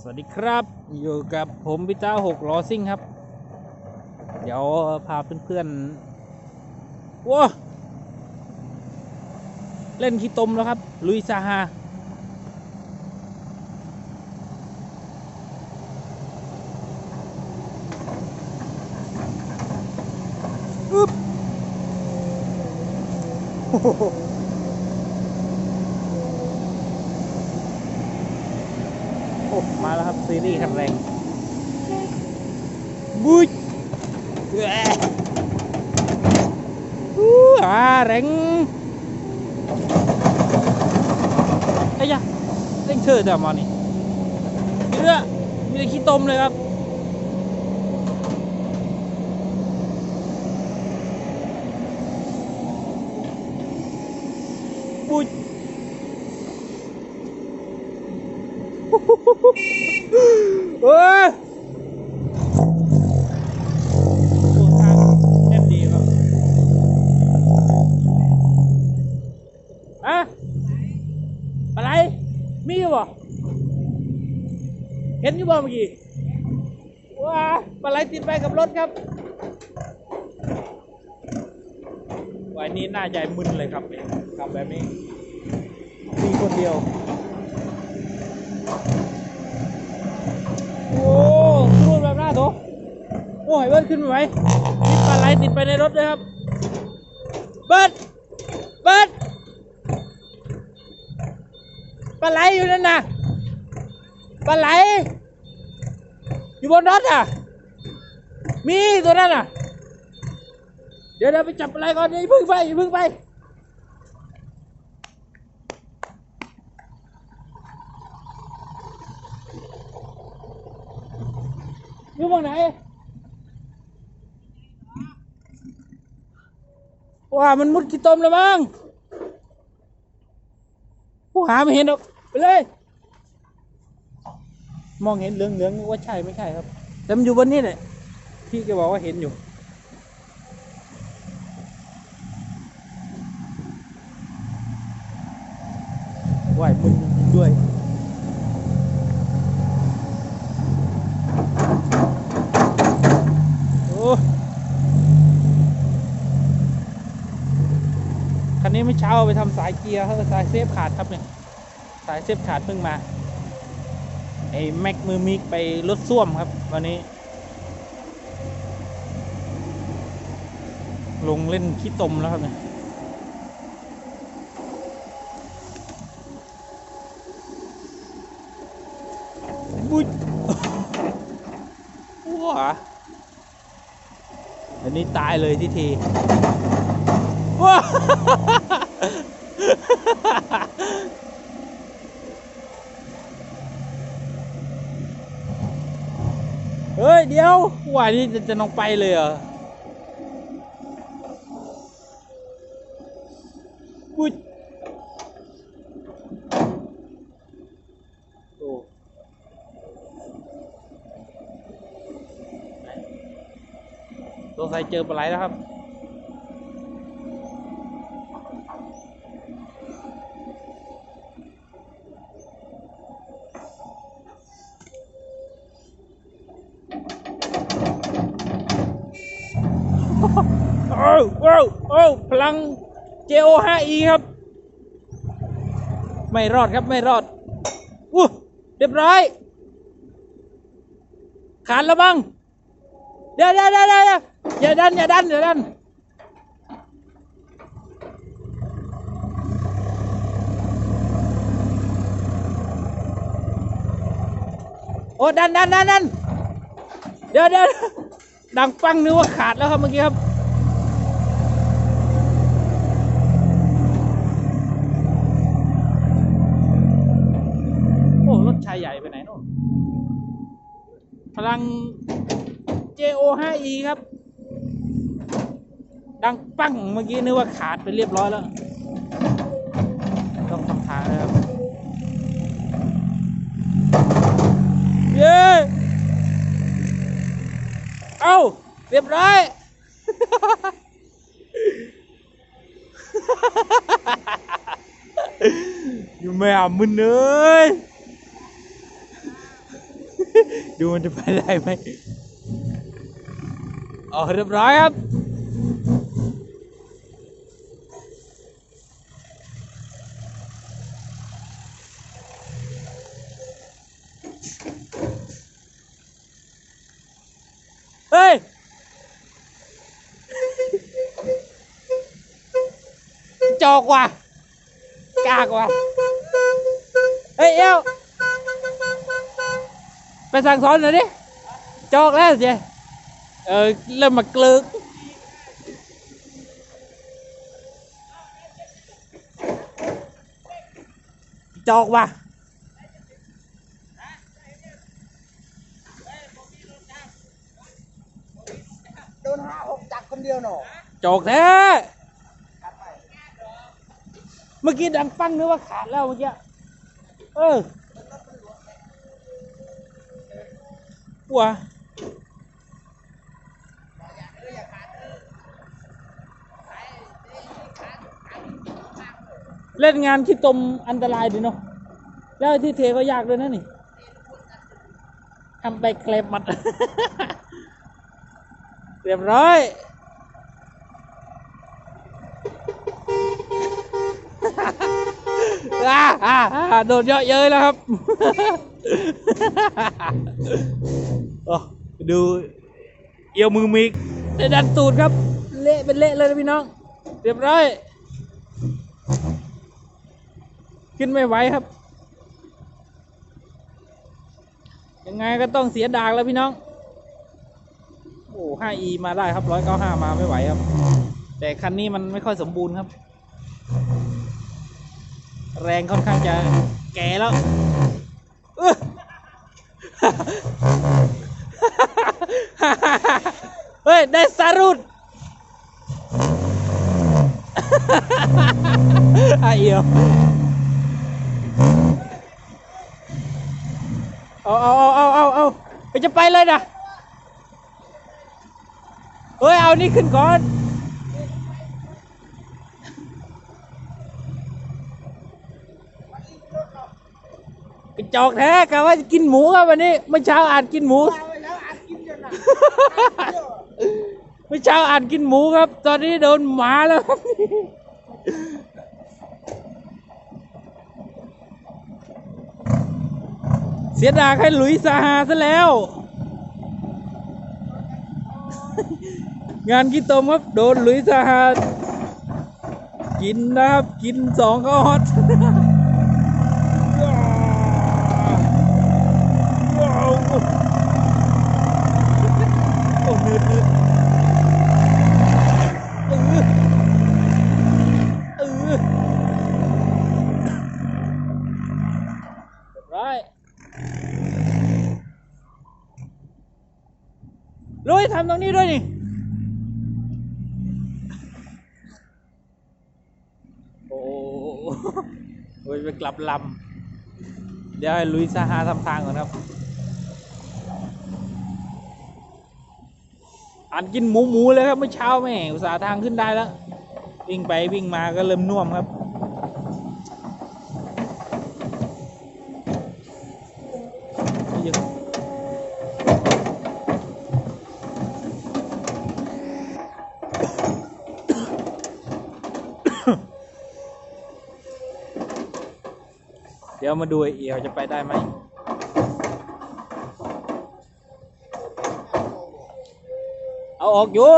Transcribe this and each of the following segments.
สวัสดีครับอยู่กับผมพิจ้าหกล้อซิ่งครับ เดี๋ยวพาเพื่อนๆว้าเล่นขี้ตมแล้วครับ ลุยซาฮาอึ๊บโอ้โห โอ้ มาแล้วครับ ซีรีส์คันแรงบุยแหวะอู้อ่าแรงไอ้ยะเร่งเชิดแต่มานี่เรือมีแต่ขี้ตมเลยครับบุย เฮ้ยโอ้ทางแน่นดีครับอะอะไร มีอยู่บ่เห็นอยู่บ่เมื่อกี้ว้าปลาไหลติดไปกับรถครับวันนี้หน้าใหญ่มึนเลยครับเนี่ยขับแบบนี้มีคนเดียว โอ้รูดแบบหน้าโถโอ้ยเบิร์ดขึ้นไปไหมมีปลาไหลติดไปในรถเลยครับ เบิร์ดเบิร์ดปลาไหลอยู่นั่นนะปลาไหล อยู่บนรถอะ มีตัวนั้นอะ เดี๋ยวเราไปจับปลาไหลก่อนอย่าพึ่งไปอย่าพึ่งไป อยู่ตรงไหนว่ามันมุดขี้ตมแล้วมั้งผู้หาไม่เห็นหรอกไปเลย มองเห็นเหลืองๆนึกว่าใช่ไม่ใช่ครับ แต่มันอยู่บนนี้แหละพี่ก็บอกว่าเห็นอยู่ว่ายมึนด้วยโอ้คันนี้ไม่เช้าไปทำสายเกียร์สายเซฟขาดครับเนี่ย สายเซฟขาดเพิ่งมา ไอ้แม็กมือมิกไปรถส้วมครับ วันนี้ ลงเล่นขี้ตมแล้วครับเนี่ยบุ้ยว้าอันนี้ตายเลยทีทีว้า เฮ้ยเดี๋ยวว่านี่จะจะลงไปเลยเหรอบุ้ยโอ้ตัวใส่เจอปลาไหลแล้วครับ โอ้โอ้โอ้พลัง JO5E ครับ ไม่รอดครับไม่รอดอู้เรียบร้อย ขาดแล้วบ้างเดี๋ยวเดี๋ยวเดี๋ยวเดี๋ยวอย่าดันอย่าดันอย่าดันโอ้ดันดันดันดันเดี๋ยวเดี๋ยวดังปังนึกว่าขาดแล้วครับเมื่อกี้ครับ โอ้รถชายใหญ่ไปไหนโน่น พลัง JO5E ครับ ดังปั้งเมื่อกี้นึกว่าขาดไปเรียบร้อยแล้ว ต้องทำทางแล้วครับ เย้เอาเรียบร้อยอยู่ไม่มึนเลย ดูมันจะไปได้ไหมอ๋อเรียบร้อยครับเฮ้ยจอกว่ะกากว่ะเฮ้ยเอว ไปสั่งสอนหน่อยดิ จอกแล้วเจ๊เออเริ่มมากลึกจอกว่ะโดนห้าหกจักรคนเดียวหนอจอกแท้ เมื่อกี้ดังปั้งนึกว่าขาดแล้วเมื่อกี้ เออัวเล่นงานที่ตมอันตรายดีเนาะ แล้วที่เทก็ยากด้วยนะนี่ทำไปเคลมมัด เรียบร้อย โดนเยอะเย้ยแล้วครับ ดูเอียวมือมิกได้ดันตูดครับ เละเป็นเละเลยนะพี่น้อง เรียบร้อย ขึ้นไม่ไหวครับ ยังไงก็ต้องเสียดากแล้วพี่น้อง โอ้ 5e มาได้ครับ 195 มาไม่ไหวครับ แต่คันนี้มันไม่ค่อยสมบูรณ์ครับ แรงค่อนข้างจะแก่แล้วเอ้อ เฮ้ย ได้สารุดอะเอียวเอาเอาเอาเอาเอาเอาไปจะไปเลยนะเฮ้ย เอานี่ขึ้นก่อนกระจอกแท้กะว่าจะกินหมูครับวันนี้เมื่อเช้าอ่านกินหมู เอาไมื่อเช้าอ่านกินหมูครับ ตอนนี้โดนหมาแล้วครับเสียดายให้หลุยส์ซาฮาซะแล้ว งานกินตมครับ โดนหลุยส์ซาฮากินนะครับ กินสองข้าวฮอต ว้าวโอ้นืดนืดเออเออเรียบร้อย ลุยทำตรงนี้ด้วยนี่โอ้โหโอ้ยไปกลับลำเดี๋ยวให้ลุยซาฮาทำทางก่อนครับอ่านกินหมูหมูเลยครับเมื่อเช้าแม่อุตส่าห์ทางขึ้นได้แล้ว วิ่งไปวิ่งมาก็เริ่มน่วมครับ เดี๋ยวมาดูไอเอียวจะไปได้ไหมเอาออกอยู่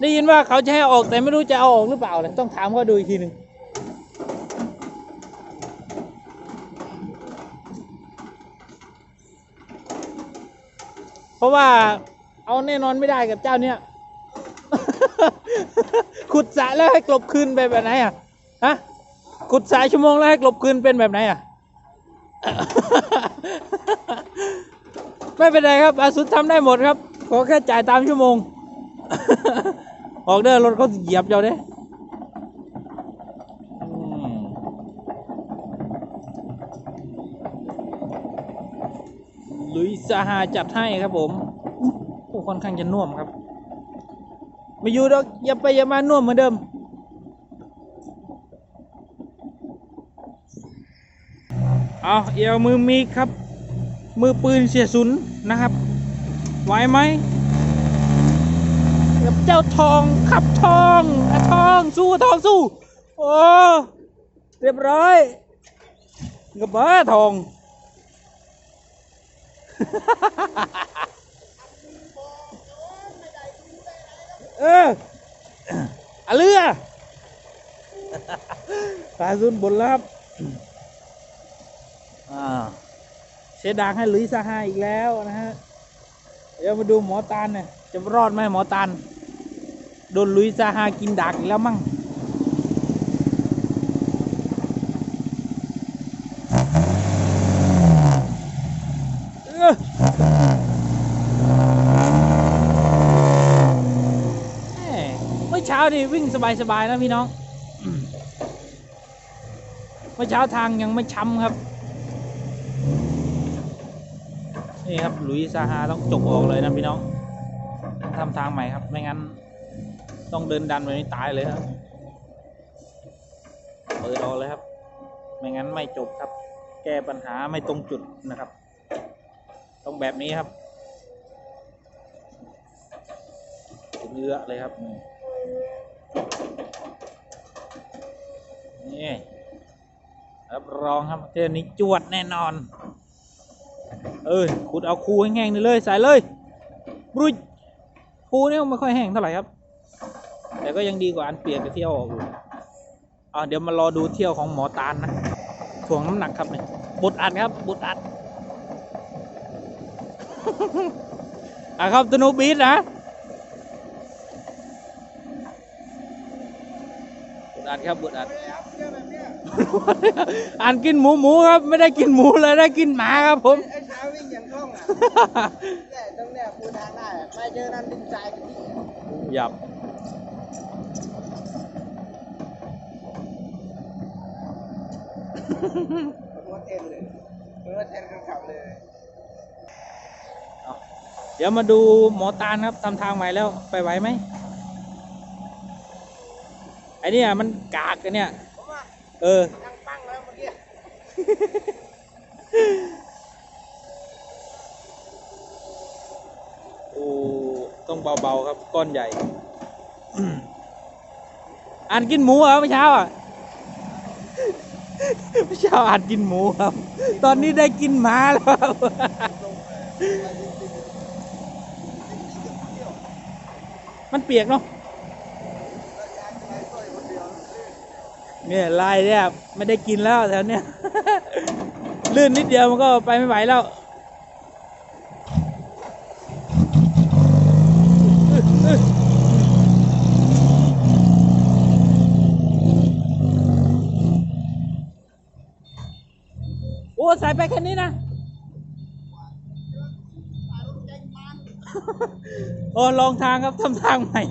ได้ยินว่าเขาจะให้ออกแต่ไม่รู้จะเอาออกหรือเปล่าเลยต้องถามเขาดูอีกทีหนึ่ง เพราะว่าเอาแน่นอนไม่ได้กับเจ้าเนี้ย ขุดสระแล้วให้กลบคืนไปแบบไหนอะฮะขุดสระชั่วโมงแล้วให้กลบคืนเป็นแบบไหนอะ ไม่เป็นไรครับอาสุดทำได้หมดครับ ขอแค่จ่ายตามชั่วโมง ออกเด้อรถเขาเหยียบเจ้าเด้อืมลุย สหาจัดให้ครับผมโอ้ค่อนข้างจะน่วมครับไม่อยู่ดอกอย่าไปอย่ามาน่วมเหมือนเดิม เอาเอวมือมีครับ มือปืนเสียสุนนะครับไหวไหมกับเจ้าทองขับทองอะทองสู้ทองสู้ โอ้ เรียบร้อยกับบ้าทอง เอออะเรือตาซุนบนแล้วครับอ่าเชดางให้ลุยซาฮาอีกแล้วนะฮะ เดี๋ยวมาดูหมอตาลเนี่ยจะรอดไหมหมอตาลโดนลุยซาฮากินดักอีกแล้วมั่ง เออแหม่เมื่อเช้านี่วิ่งสบายๆนะพี่น้องเมื่อเช้าทางยังไม่ช้ำครับ นี่ครับลุยซาฮาต้องจกออกเลยนะพี่น้องต้องทำทางใหม่ครับ ไม่งั้น ต้องเดินดันไปนี่ตายเลยครับ เปิดออกเลยครับ ไม่งั้นไม่จบครับ แก้ปัญหาไม่ตรงจุดนะครับ ต้องแบบนี้ครับเนื้อเลยครับ นี่รับรองครับเที่ยวนี้จวดแน่นอน เอ้ยขุดเอาคูแห้งๆนี่เลยใส่เลยบรุยคูเนี่ยไม่ค่อยแห้งเท่าไหร่ครับ แต่ก็ยังดีกว่าอันเปียกกับเที่ยวออกอยู่อ่าเดี๋ยวมารอดูเที่ยวของหมอตาลนะถ่วงน้ำหนักครับเนี่ยบดอัดครับบดอัดอะครับตนูบีดนะบด อัดครับบดอัดครับเรื่องแบบเนี้ยอ่านกินหมูหมูครับ ไม่ได้กินหมูเลยได้กินหมาครับผมไอ้เช้าวิ่งอย่างคล่องอะเนี่ยตรงเนี้ยปูทางได้อะไปเจอนั้นดินทรายกันที่หยับหัวเทนเลยหัวเทนกันขับเลยเดี๋ยวมาดูหมอตาลครับทำทางใหม่แล้วไปไหวไหม ไอ้เนี่ยมันกากกันเนี่ย ผมว่าเออนั่งปั้งแล้วเมื่อกี้โอ้ต้องเบาๆครับ ก้อนใหญ่อืมอ่านกินหมูเหรอเมื่อเช้าอะเมื่อเช้าอ่านกินหมูครับ ตอนนี้ได้กินหมาแล้วครับมันเปียกเนาะ เนี่ยลายเนี่ยไม่ได้กินแล้วแถวเนี้ยลื่นนิดเดียวมันก็ไปไม่ไหวแล้วโอ้ใส่ไปแค่นี้นะโอ้ลองทางครับทำทางใหม่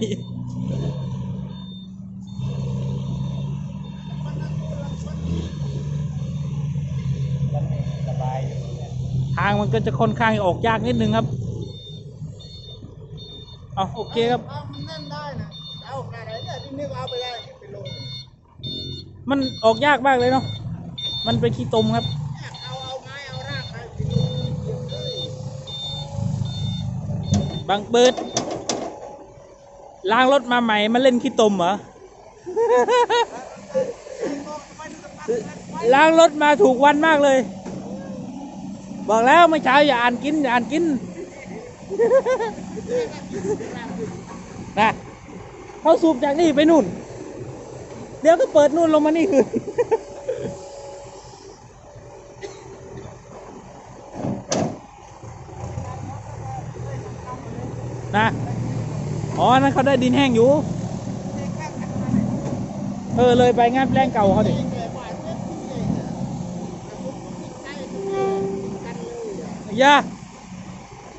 างมันก็จะค่อนข้างออกยากนิดนึงครับเอาโอเคครับเอามันแน่นได้นะเอาขนาดไหนเนี่ยที่นึกเอาไปได้ไปลงเนี่ยมันออกยากมากเลยเนาะมันเป็นขี้ตมครับเอาเอาไม้เอารากไปไปลงเดี๋ยวเลยบางเบิดล้างรถมาใหม่มาเล่นขี้ตมเหรอล้างรถมาถูกวันมากเลย บอกแล้วเมื่อเช้าอย่าอ่านกินอย่าอ่านกินนะเขาสูบจากนี่ไปนู่น เดี๋ยวก็เปิดนู่นลงมานี่คือนะอ๋อนั่นเขาได้ดินแห้งอยู่ เออเลยไปงานแปลงเก่าเขาดิ ยา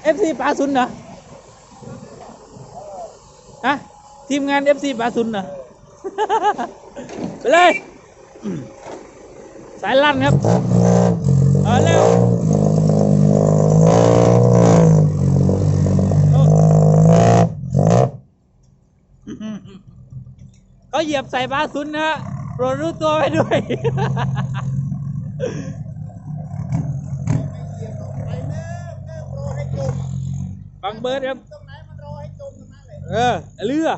เอฟซีปลาซุนเหรอฮะทีมงานเอฟซีปลาซุนเหรอไปเลย สายลั่นครับเอาเร็วเขาเหยียบใส่ปลาซุนนะฮะโปรดรู้ตัวไว้ด้วย บังเบิร์ดครับตรงไหนมันรอให้จมตรงนั้นเลยเออเรือ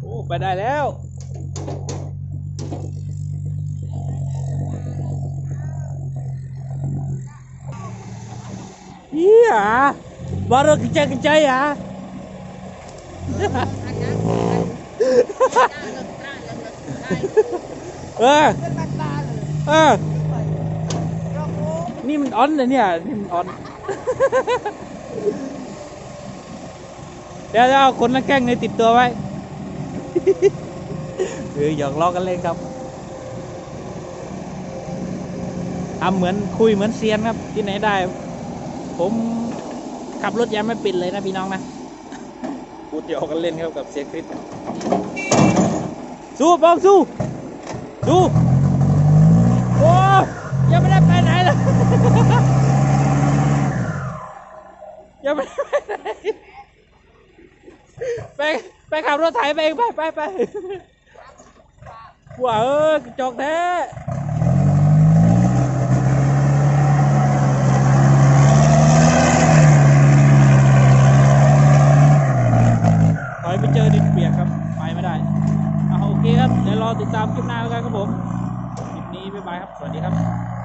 โอ้ไปได้แล้ว Iya, baru kerja-kerja ya. Eh, เป็นตาตาเลย eh, รอบโอ้ นี่มันออนเลยเนี่ยนี่มันออน เดี๋ยวจะเอาคนละแกล้งในติดตัวไว้เออหยอกล้อกันเล่นครับทำเหมือนคุยเหมือนเซียนครับ ที่ไหนได้ ผมขับรถยังไม่ปิดเลยนะพี่น้องนะพูดหยอกกันเล่นครับกับเสียงคลิปสู้บองสู้สู้ โอ้ยยังไม่ได้ไปไหนเลย ยังไม่ได้ไปไหน ไปไปขับรถไถไปเองไปไปไปว้าเออจอกแท้ถอยไปเจอดินเปียกครับ ไปไม่ได้เอาโอเคครับ เดี๋ยวรอติดตามคลิปหน้าแล้วกันครับผม คลิปนี้บ๊ายบายครับ สวัสดีครับ